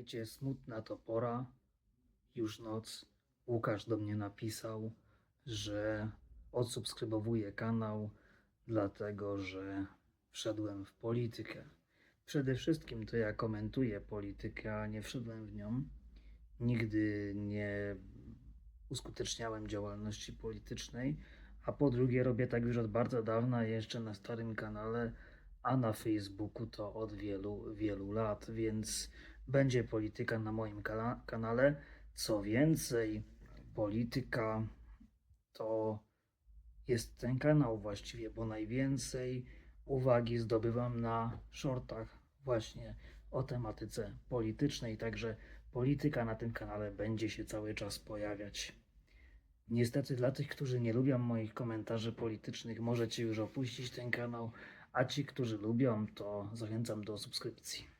Słuchajcie, smutna to pora, już noc. Łukasz do mnie napisał, że odsubskrybowuje kanał, dlatego że wszedłem w politykę. Przede wszystkim to ja komentuję politykę, a nie wszedłem w nią. Nigdy nie uskuteczniałem działalności politycznej, a po drugie robię tak już od bardzo dawna, jeszcze na starym kanale, a na Facebooku to od wielu, wielu lat, więc będzie polityka na moim kanale. Co więcej, polityka to jest ten kanał właściwie, bo najwięcej uwagi zdobywam na shortach właśnie o tematyce politycznej, także polityka na tym kanale będzie się cały czas pojawiać. Niestety dla tych, którzy nie lubią moich komentarzy politycznych, możecie już opuścić ten kanał, a ci, którzy lubią, to zachęcam do subskrypcji.